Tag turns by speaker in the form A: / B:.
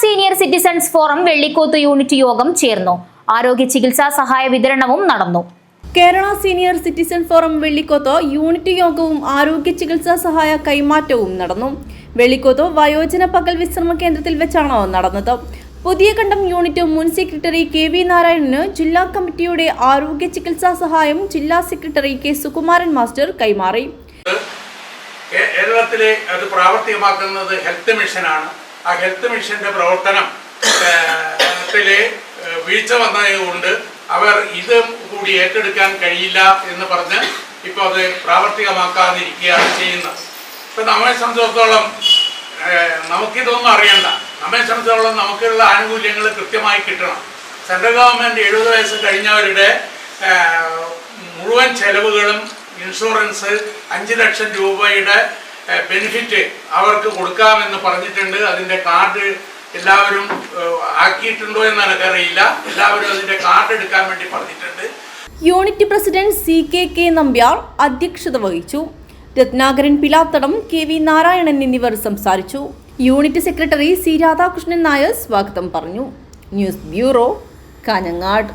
A: Senior citizens forum Vellikoth unit യോഗം ചേർന്നു. ആരോഗ്യ ചികിത്സാ സഹായ വിതരണവും നടന്നു.
B: Kerala senior citizen forum Vellikoth unit യോഗവും ആരോഗ്യ ചികിത്സാ സഹായ കൈമാറ്റവും നടന്നു. വെള്ളിക്കോത്ത് വയോജന പകൽ വിശ്രമ കേന്ദ്രത്തിൽ വെച്ചാണ് നടന്നത്. പുതിയ കണ്ടം യൂണിറ്റ് മുൻ സെക്രട്ടറി കെ വി നാരായണന് ജില്ലാ കമ്മിറ്റിയുടെ ആരോഗ്യ ചികിത്സാ സഹായം ജില്ലാ സെക്രട്ടറി കെ സുകുമാരൻ മാസ്റ്റർ കൈമാറി.
C: കേരളത്തിലെ അത് പ്രാവർത്തികമാക്കുന്നത് ഹെൽത്ത് മിഷനാണ്. ആ ഹെൽത്ത് മിഷന്റെ പ്രവർത്തനം വീഴ്ച വന്നതുകൊണ്ട് അവർ ഇത് കൂടി ഏറ്റെടുക്കാൻ കഴിയില്ല എന്ന് പറഞ്ഞ് ഇപ്പോൾ അത് പ്രാവർത്തികമാക്കാതിരിക്കുകയാണ് ചെയ്യുന്നത്. ഇപ്പം നമ്മെ സംബന്ധിച്ചിടത്തോളം നമുക്കിതൊന്നും അറിയണ്ട. നമ്മെ സംബന്ധിച്ചിടത്തോളം നമുക്കുള്ള ആനുകൂല്യങ്ങൾ കൃത്യമായി കിട്ടണം. സെൻട്രൽ ഗവൺമെന്റ് എഴുപത് വയസ്സ് കഴിഞ്ഞവരുടെ മുഴുവൻ ചെലവുകളും ഇൻഷുറൻസ് അഞ്ച് ലക്ഷം രൂപയുടെ ബെനിഫിറ്റ് അവർക്ക് കൊടുക്കാമെന്ന് പറഞ്ഞിട്ടുണ്ട്. അതിന്റെ കാർഡ് എല്ലാവരും ആക്കിയിട്ടുണ്ടോ എന്ന് എനിക്കറിയില്ല. എല്ലാവരും അതിന്റെ കാർഡ് എടുക്കാൻ വേണ്ടി പറഞ്ഞിട്ടുണ്ട്.
B: Unit president C K K Nambiar അധ്യക്ഷത വഹിച്ചു. രത്നാകരൻ പിലാത്തടം കെ വി നാരായണൻ എന്നിവർ സംസാരിച്ചു. Unit secretary C Radhakrishnan Nair സ്വാഗതം പറഞ്ഞു. News bureau Kanhangad.